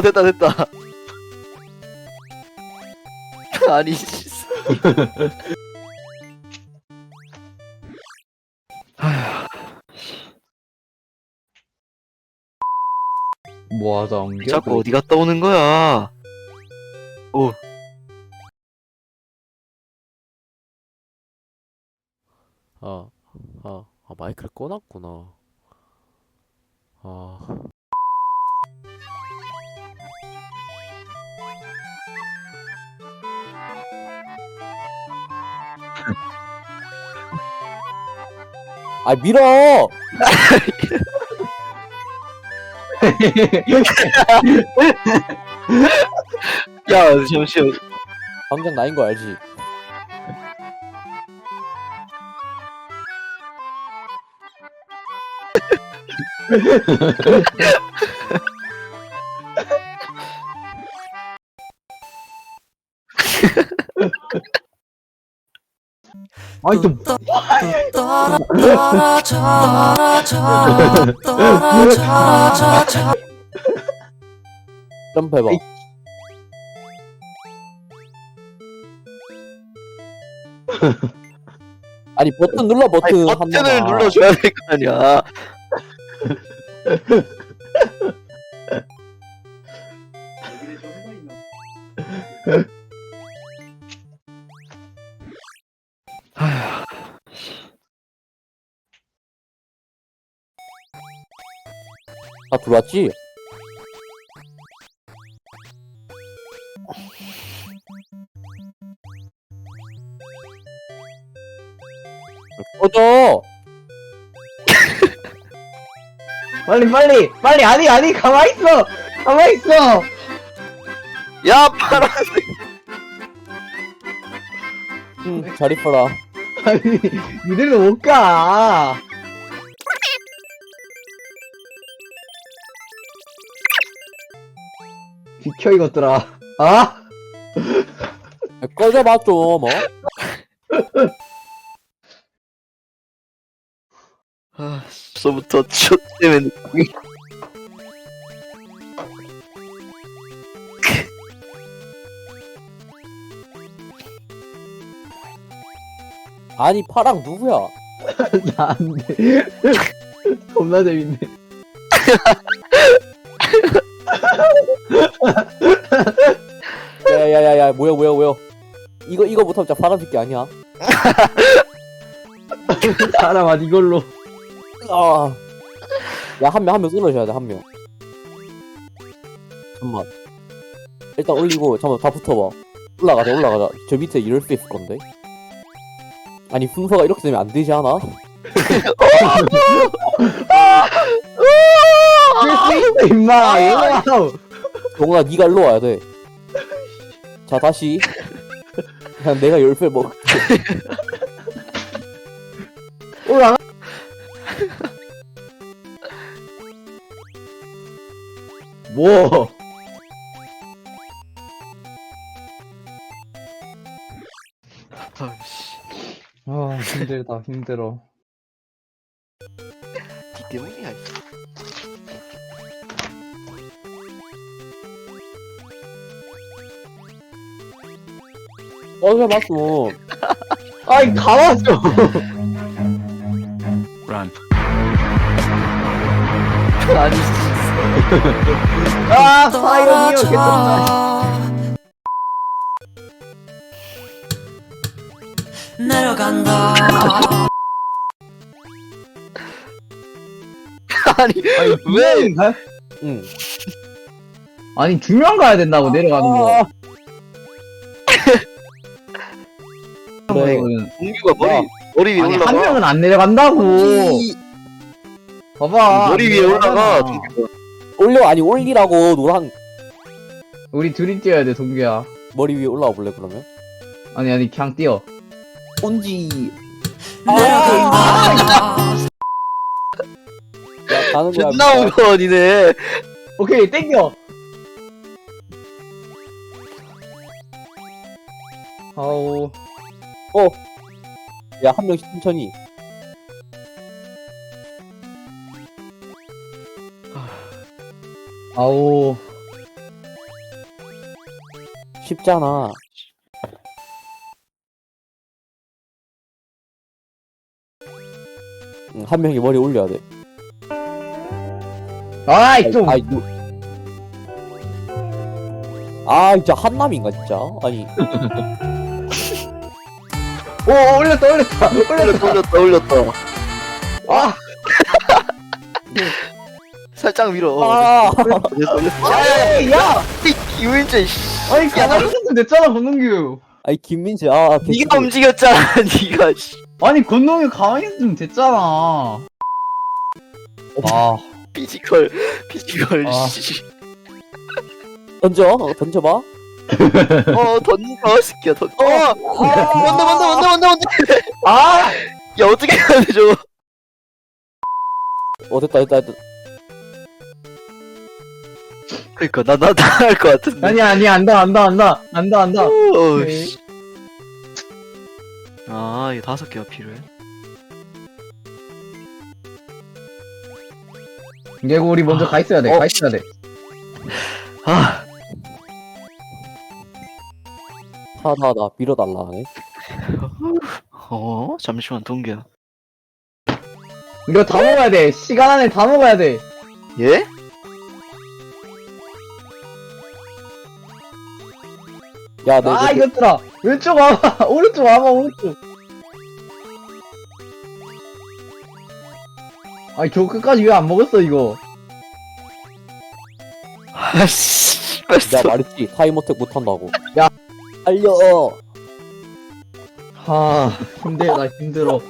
어 됐다 됐다. 아니 씨. 뭐하던 게? 자꾸 어디 갔다 오는 거야? 아, 아, 아 마이크를 꺼놨구나. 아, 아 밀어! 야 잠시만 당장 나인 거 알지? 아니 또 점프해봐. 아니 버튼 눌러 버튼 아니 한 버튼을. 눌러줘야 될 거 아니야 들어왔지? 꺼져! 빨리 빨리 빨리 아니 아니 가만히 있어 가만히 있어 야 파란색 응, 잘 입어라. 아니 이대로 못가 비켜 이것들아 아 야, 꺼져봐 좀, 어? 아 벌써부터 첫 때문에 아니, 파랑 누구야? 나안 돼 겁나 재밌네 야야야야, 뭐야, 뭐야, 뭐야. 이거, 이거 못하면 진짜 파란 새끼 아니야? 사람아 이걸로 아. 야, 한 명, 한 명 쏠러줘야 돼, 한 명. 잠깐만. 일단 올리고, 잠깐만, 다 붙어봐. 올라가자, 올라가자. 저 밑에 이럴 수 있을 건데. 아니, 순서가 이렇게 되면 안 되지 않아? 할수 있어 임마 와우 동훈아, 니가 일로 와야 돼. 자, 다시. 그냥 내가 열배 먹. 올라가 뭐 아씨 아 힘들다 힘들어 어제 봤어. 아이 가만있어 아니 아 파이어니어 개쩐다 내려간다. 아니 아니 왜? 응. 아니 두명 가야 된다고 내려가는 거 이거는. 공규가 머리 야. 머리 위에 아니 한 올라가 명은 안 내려간다고 봐봐 머리 안 위에 올라가. 동규가 올려, 아니, 올리라고, 노란 우리 둘이 뛰어야 돼 동규야 머리 위에 올라와 볼래, 그러면? 아니 아니 그냥 뛰어 온지. 내려간다 야, 가는 거야. 존나 무거워 니네 오케이 땡겨 아우 야, 한 명씩 천천히. 아우 쉽잖아. 응, 한 명이 머리 올려야 돼. 아이 좀 아이, 너... 아, 진짜 한남인가, 진짜? 아니, 오 올렸다 올렸다 올렸다. 올렸다. 올렸다 올렸다. 아. 살짝 밀어. 아, 됐어 됐어. 아이, 야 기우인제 아니 가만히 있으면 됐잖아 권동규. 아니, 김민지, 아, 니가 움직였잖아 니가 씨. 아니 권동규 가만히 있으면 됐잖아. 아. 피지컬 피지컬 아. 씨. 던져, 어, 던져봐. 어 던져 새끼야 던져 어 뭔데 뭔데 뭔데 뭔데 뭔데 아! 야 어떻게 해야 돼 저거 어, 됐다, 됐다, 됐다. 그니까 나 나 나 할 것 같은데 아니야 아니야 안다 안다 안다 안다 안다 어, 오케이. 씨. 아 이게 다섯 개가 필요해 이거 우리 먼저 가 있어야 돼 어. 가 있어야 돼 아 하다, 나 밀어달라 하네. 어? 잠시만 동기야 이거 다 먹어야 돼 시간 안에 다 먹어야 돼 예? 야, 내, 아 내, 이것들아 왼쪽 와봐 오른쪽 와봐 오른쪽 아니 저 끝까지 왜 안 먹었어 이거 아씨 뺐어 말했지, 타임어택 못한다고. 야. 알려! 아 힘들다 힘들어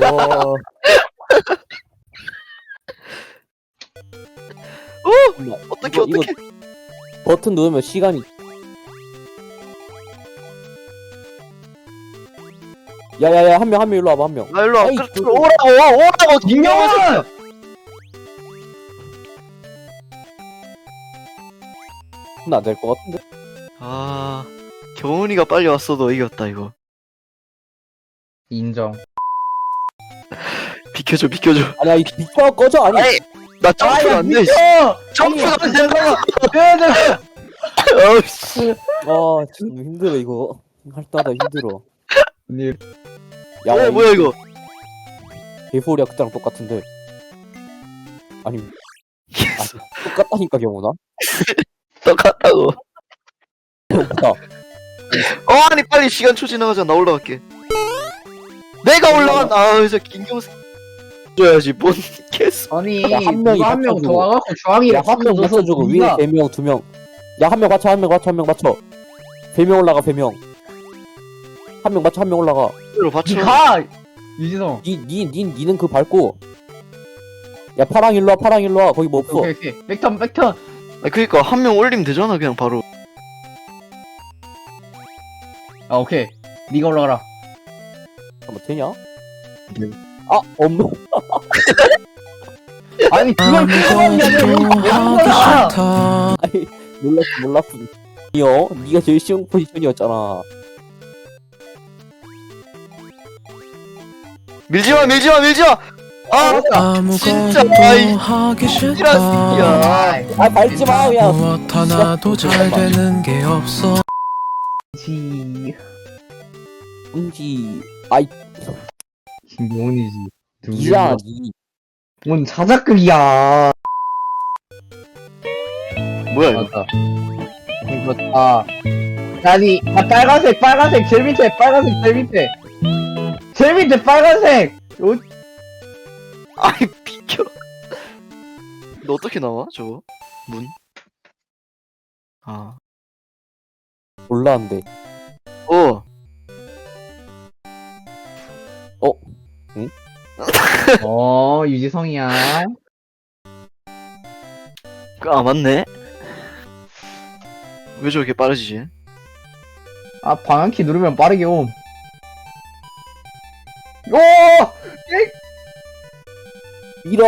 와. 어? 어떻게 이거- 어떻게 버튼 누르면 시간이. 야야야 한 명 한 명 일로 와봐 한 명. 아 일로 와 아이, 그래, 그- 오라고 오라고 김명훈 나 안될 것 같은데. 아 경훈이가 빨리 왔어도 이겼다 이거. 인정. 비켜줘 비켜줘. 아니야 이 비켜 꺼져. 아니. 아이, 나 점프가 안돼 점프가 아니, 잠깐만 야 잠깐 어씨. 아 지금 힘들어 이거. 할 때마다 힘들어. 아니 야어이 뭐야 이거? 개소리야 그때랑 똑같은데. 아니 아, 똑같다니까 경훈아. 똑같다고 뭐야? 어 아니 빨리 시간 초 지나가자 나 올라갈게 내가 올라간 아 그래서 김경수 줘야지 뭔 개수 아니 야, 한 명이 누가 한명 받쳐주고. 더 와갖고 주황이를 야한명 맞춰 주고 위에 세명두 명. 야 한 명 맞춰 한 명 맞춰 한 명 맞춰. 세 명 올라가 세 명. 한 명 맞춰 한 명 올라가. 로 받쳐 가 유진호 니니 니 니는 그 밟고. 야 파랑 일로 와 파랑 일로 와 거기 뭐 없어. 오케이 오케이 백턴 백턴 아 그니까 한 명 올리면 되잖아 그냥 바로 아 오케이 니가 올라가라 잠깐 되냐? 네. 아 없노. 아니 그걸 거야 아니 몰랐어 몰랐어. 니요 니가 제일 쉬운 포지션이었잖아. 밀지마 밀지마 밀지마 아 진짜 아이. 하기 이란 싫다. 아 밟지 마 그냥. 무엇 하나도 잘 되는 게 없어. 지. 은지. 아이. 김용훈이지 니야 니. 뭔 자작극이야. 뭐야 이거? 맞다. 이거 다. 아니 아 빨간색 빨간색 제일 밑에 빨간색 제일 밑에. 제일 밑에 빨간색. 어, 아이 비켜 너 어떻게 나와 저거 문? 아 몰랐는데. 어. 어 유지성이야 아 맞네 왜 저렇게 빠르지? 아 방향키 누르면 빠르게 옴 오! 밀어.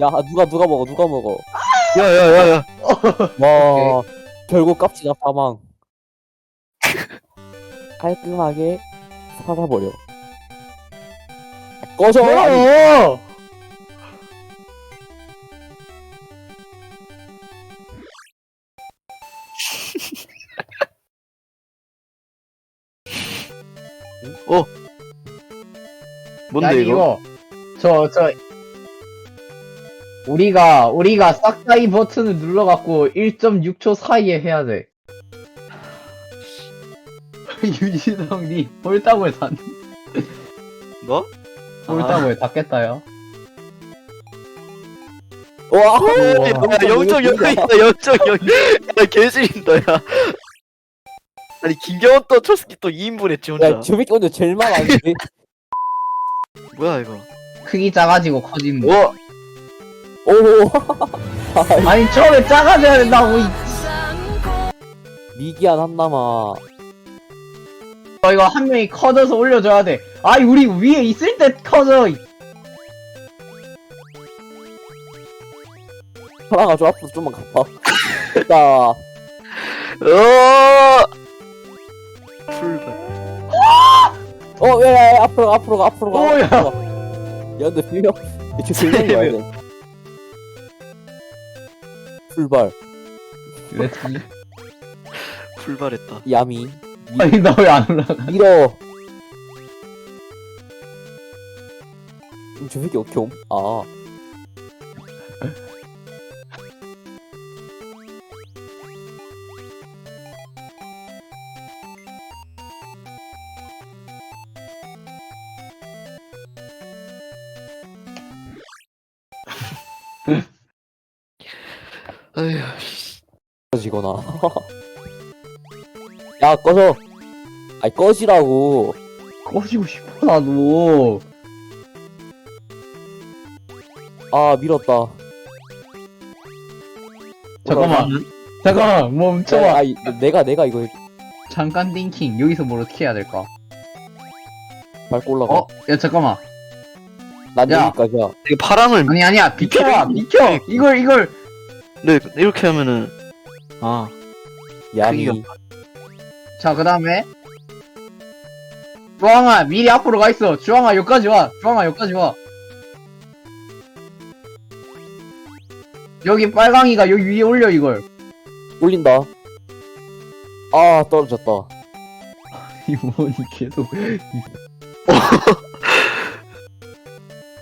야 누가 누가 먹어 누가 먹어. 야야야야 와 결국 깝치다 사망. 깔끔하게 살아버려. 꺼져. 뭐야 어. 뭔데 아니, 이거? 저, 저, 우리가, 우리가 싹다이 버튼을 눌러갖고 1.6초 사이에 해야 돼. 유지성님, 홀딱을 다, 뭐? 홀딱을 닫겠다요. 와 야, 0.0이다 0.0 야? 개지린다 야. 아니 김경원 또 초스키 또 2인분 했지 혼자. 야 저새끼 오늘 제일 많았는데 뭐야 이거 크기 작아지고 커지는 거. 와오 아니, 처음에 작아져야 된다고, 이 미기한 한남아 어, 이거 한 명이 커져서 올려줘야 돼. 아이, 우리 위에 있을 때 커져. 이- 돌아가줘 앞으로 좀만 가봐 자어 풀발 어, 야, 야, 야, 앞으로 가, 앞으로 가, 앞으로 가. 오, 야. 앞으로 가. 야, 근데 분명, 이렇게 분명히 와야 돼. 풀발, 풀발했다 야미, 아니, 나 왜 안 올라가? 밀어. 음, 저 새끼 어떻게 옴? 아. 아휴 꺼지거나. 야, 꺼져. 아니, 꺼지라고. 꺼지고 싶어, 나도. 아, 밀었다. 잠깐만. 잠깐만, 멈춰봐. 야, 아니, 내가, 내가 이거 잠깐 띵킹. 여기서 뭘 어떻게 해야 될까? 밟고 올라가. 어? 야, 잠깐만. 난 야. 여기까지야. 이게 파랑을 아니, 아니야. 비켜봐, 비켜. 이걸, 이걸. 네 이렇게 하면은 아 야미. 크기가 자, 그 다음에. 주황아, 미리 앞으로 가 있어. 주황아, 여기까지 와. 주황아, 여기까지 와. 여기 빨강이가 여기 위에 올려, 이걸. 올린다. 아, 떨어졌다. 이 뭐니, 계속.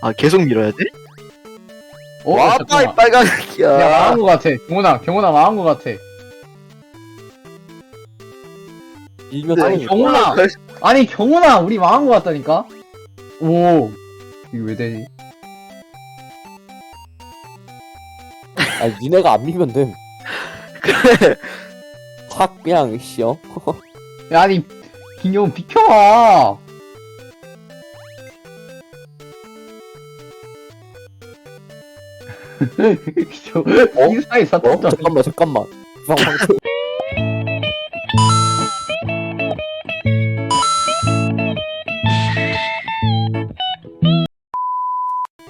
아 계속 밀어야 돼? 어, 와 잠깐만. 이 빨강이야 야, 망한 것 같아. 경훈아, 경훈아, 망한 것 같아. 밀면 아니. 경훈아! 아니, 경훈아, 우리 망한 것 같다니까? 오. 이거 왜 되지? 아니, 니네가 안 밀면 됨. 그래 확 그냥 씨 어? 야, 아니, 김경훈 비켜봐. 저, 인사에 어? 사탕 잠깐만 잠깐만. 방방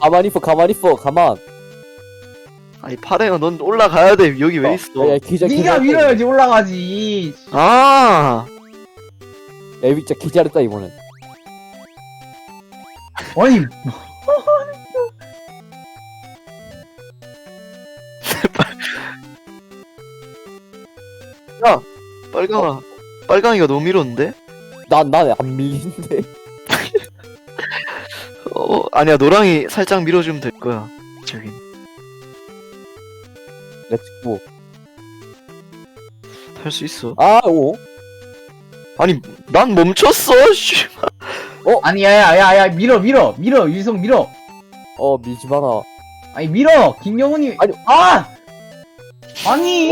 가만히 있어 가만히 있어 가만. 아니 파랑아 넌 올라가야 돼. 여기 왜 있어? 야, 야 기자 니가 밀어야지 올라가지. 아! 야 진짜 기자랬다 이번엔. 아니, 빨강아 빨강이가 너무 밀었는데? 난난안 밀린데 어 아니야 노랑이 살짝 밀어주면 될 거야 저긴 렛츠고 할 수 있어 아 오 아니 난 멈췄어 씨 아니, 야, 야, 야, 야, 밀어, 밀어, 밀어, 유성 밀어. 어 밀지 마라 아니, 밀어, 김경훈이. 아니. 아! 아 니!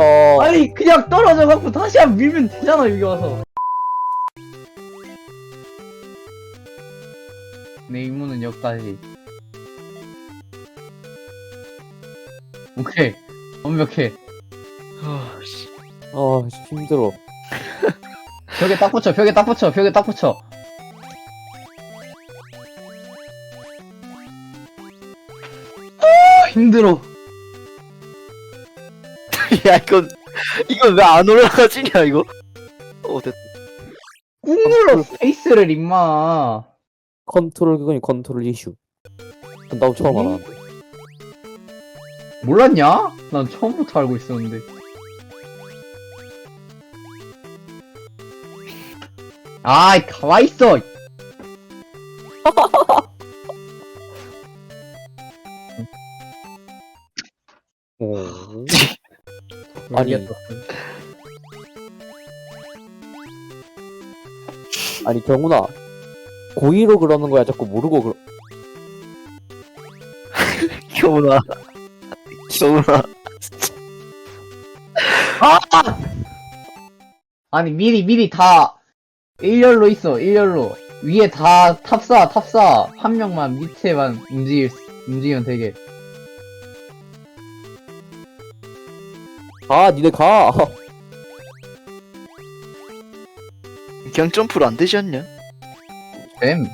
어 아니, 그냥 떨어져 갖고 다시 한번 밀면 되잖아, 여기 와서. 내 임무는 여기까지. 오케이. 완벽해. 아, 씨. 어 힘들어 벽에 딱 붙여, 벽에 딱 붙여, 벽에 딱 붙여. 아, 힘들어. 야 이건 이건 왜 안 올라가지냐 이거? 어 됐. 꾹 눌러 스페이스를 임마. 컨트롤 그건 컨트롤 이슈. 난 나도 처음 음? 알았는데. 몰랐냐? 난 처음부터 알고 있었는데. 아이 가만있어 아니. 아니 경훈아. 고의로 그러는 거야. 자꾸 모르고 그러 겨우나 겨우나 아니 미리 미리 다 일렬로 있어 일렬로. 위에 다 탑사 탑사. 한 명만 밑에만 움직일 수- 움직이면 되게 가 니네 가 그냥 점프로 안 되지 않냐? 뱀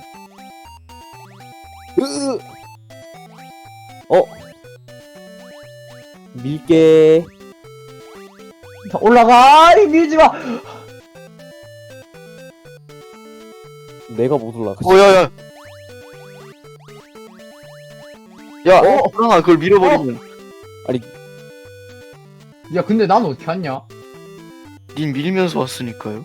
으. 어 밀게 자, 올라가 아니 밀지 마 내가 못 올라가 어, 야, 야. 야, 어, 호랑아, 그걸 밀어버리면. 야 근데 난 어떻게 왔냐? 닌 밀면서 왔으니까요.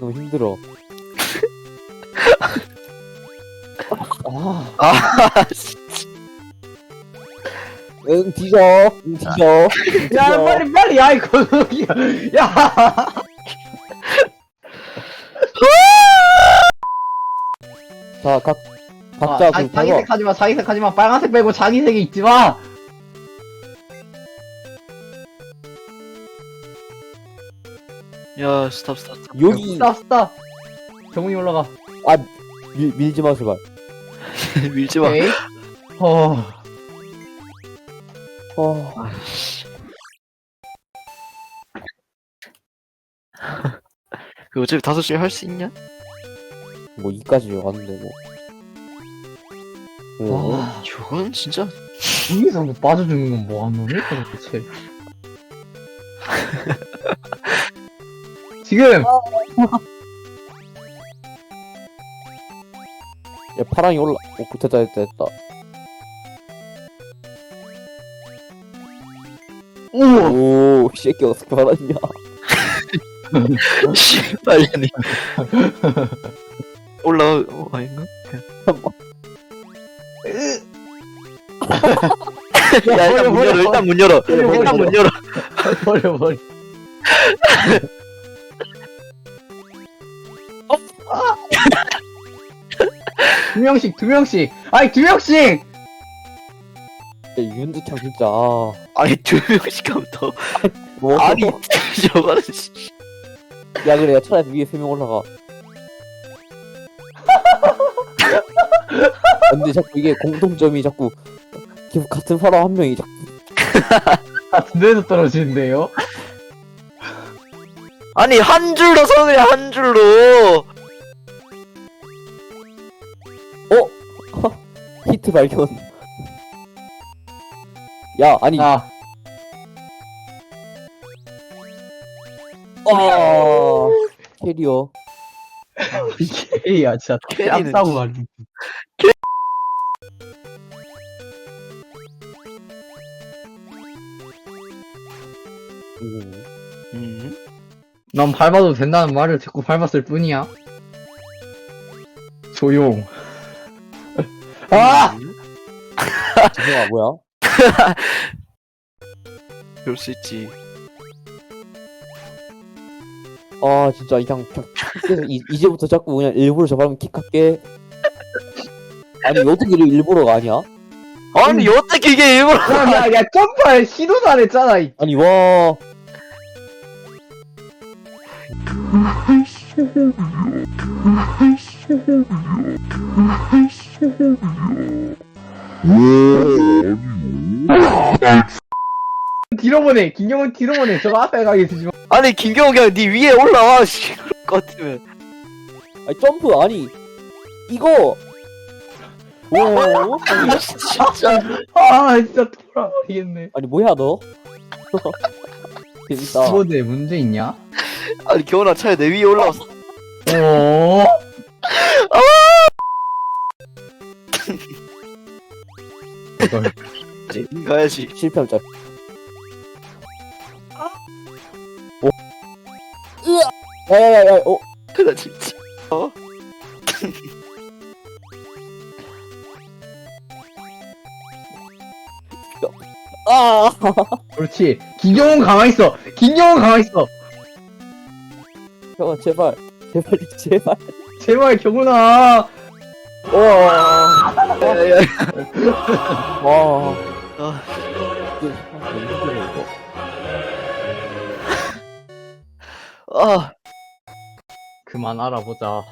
너무 힘들어. 아, 아, 씨. 응 뒤져. 응 뒤져. 응, 야 뒤져. 빨리 빨리. 야 이거 야 자, 각, 각자 아, 그 자기. 자기색 하지마 자기색 하지마 빨간색 빼고 자기색이 있지마 야, 스탑, 스탑, 스탑. 여기 스탑 스탑 정훈이 올라가 밀, 밀지 마, 제발. 밀지 마. 오케이 어 어, 그 어차피 다섯 시에 할 수 있냐? 뭐, 이까지 왔는데, 뭐. 오, 와, 저건 진짜. 여기서 뭐 빠져주는 건 뭐하는 놈일까 도대체 지금 야, 파랑이 올라, 오, 됐다, 됐다, 됐다. 오 오, 이 새끼 어떻게 받았냐. 씨발년이. 올라와, 어, 아닌가? 야, 일단 문 열어, 일단 문 열어. 버려, 일단 문. 열어. 버려 버려 두 명씩 두 명씩 아니 두 명씩 야, 윤두창 진짜, 아. 아니, 두 명씩 하면 더. 뭐, 아니, 저거는, 씨. 야, 그래, 야, 차라리 위에 세 명 올라가. 근데 자꾸 이게 공통점이 자꾸, 계속 같은 사람 한 명이 자꾸, 같은 데서 떨어지는데요? 아니, 한 줄로 서그래, 한 줄로. 히트 발견. 야, 아니, 자 아, 캐리어. 이게 야 진짜 캐리는 깜싸고 말이 음. 음. 난 밟아도 된다는 말을 듣고 밟았을 뿐이야 조용 아! 지성아, 뭐야? 그럴 수 있지. 아, 진짜, 그냥 계속 이, 이제부터 자꾸 그냥 일부러 저 방금 킥할게. 아니, 어떻게 이렇게 일부러가 아니야? 아니, 어떻게 이게 일부러. 야, 야, 야, 점프할 시도도 안 했잖아, 이. 아니, 와. 뒤로 보내, 김경은 뒤로 보내. 저거 앞에 가게 되지 마. 아니, 김경호 그냥 니 위에 올라와, 씨. 그럴 것 같으면. 아니, 점프, 아니, 이거. 오, 아니, 진짜. 아, 진짜 돌아버리겠네. 아니, 뭐야, 너? 재밌다. 키보드에 문제 있냐? 아니, 경호나 차에 내 위에 올라왔어. 오. 이걸 가야지 실패하면 짤. 오. 으아. 야야야야. 어. 나 진짜 어? 아. 그렇지. 김경훈 가만히 있어. 김경훈 가만히 있어. 형아 제발. 제발 제발. 제발 경훈아. 와. 야야야 와. 아. 아 그만 알아보자.